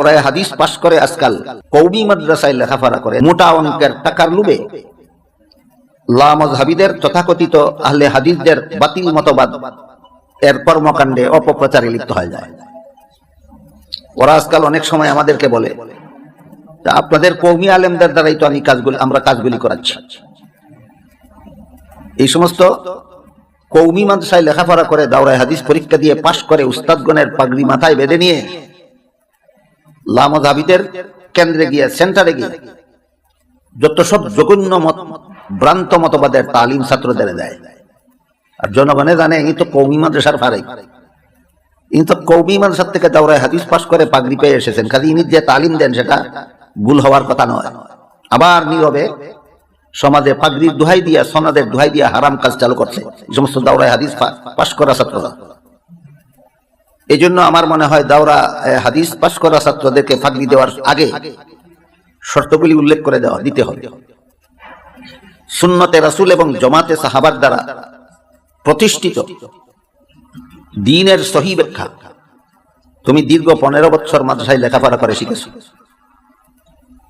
ওরা হাদিস পাশ করে আজকাল। কৌমি মাদ্রাসায় লেখাপড়া করে। মোটা অঙ্কের টাকার লুবে লামজহাবিদের তথাকথিত আহলে হাদিসদের বাতিল মতবাদ। এর কর্মকাণ্ডে অপপ্রচারে লিপ্ত হয়ে যায়। ওরা আজকাল অনেক সময় আমাদেরকে বলে আপনাদের কৌমি আলেমদের দ্বারাই তো আমি কাজগুলি, আমরা কাজগুলি করাচ্ছি। এই সমস্ত কৌমি মাদ্রাসায় লেখাপড়া করে দাওরায় হাদিস পরীক্ষা দিয়ে পাশ করে উস্তাদগণের পাগড়ি মাথায় বেঁধে নিয়ে লামজাবিদের কেন্দ্রে গিয়ে, সেন্টারে গিয়ে যত সব জঘন্য মত, ভ্রান্ত মতবাদের তালিম ছাত্রদের দেয়। আর জনগণে জানে, ইনি তো কৌমি মাদ্রাসার ফারাই ইনি তো কৌমি মাদ্রাসার থেকে দাওরায় হাদিস পাশ করে পাগড়ি পেয়ে এসেছেন। কাজে ইনি যে তালিম দেন, সেটা ভুল হওয়ার কথা নয়। আবার নীরবে সমাজে পাগড়ির দোহাই দিয়া, সনাদের দোহাই দিয়া হারাম কাজ চালু করছে। সমস্ত দাওরায় হাদিস পা- পাশ করা ছাত্ররা। এই জন্য আমার মনে হয় দাওরা হাদিস পাশ করা ছাত্রদেরকে ফাগলি দেওয়ার আগে শর্তগুলি উল্লেখ করে দেওয়া, দিতে হবে। সুন্নতে রাসূল এবং জমাতে সাহাবার দ্বারা প্রতিষ্ঠিত দিনের সহি ব্যাখ্যা। তুমি দীর্ঘ পনেরো বছর মাদ্রাসায় লেখাপড়া করে শিখেছ।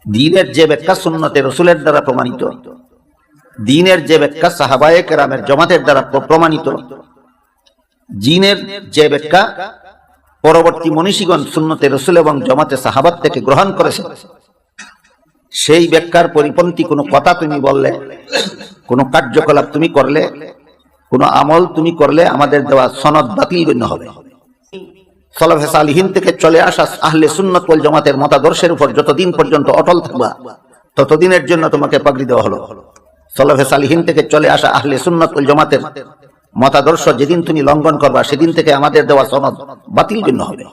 দিনের যে ব্যাখ্যা সুন্নতে রসুলের দ্বারা প্রমাণিত, দিনের যে ব্যাখ্যা সাহাবায়ে কেরামের জমাতের দ্বারা প্রমাণিত, জিনের যে ব্যাখ্যা পরবর্তী মনীষীগণ সুন্নতে রসুল এবং জমাতে সাহাবাত থেকে গ্রহণ করেছে সেই ব্যাখ্যার পরিপন্থী কোনো কথা তুমি বললে, কোনো কার্যকলাপ তুমি করলে, কোনো আমল তুমি করলে, আমাদের দেওয়া সনদ বাতিল গণ্য হবে। সলাফে থেকে চলে আসা আহলে সুন্নত ওয়াল জামাতের মতাদর্শের উপর যতদিন পর্যন্ত অটল থাকবা, ততদিনের জন্য তোমাকে পাগড়ি দেওয়া হলো। সলাফে সালিহীন থেকে চলে আসা আহলে সুন্নত ওয়াল জামাতের মতাদর্শ যেদিন তুমি লঙ্ঘন করবা সেদিন থেকে আমাদের দেওয়া সনদ বাতিল জন্য হবে।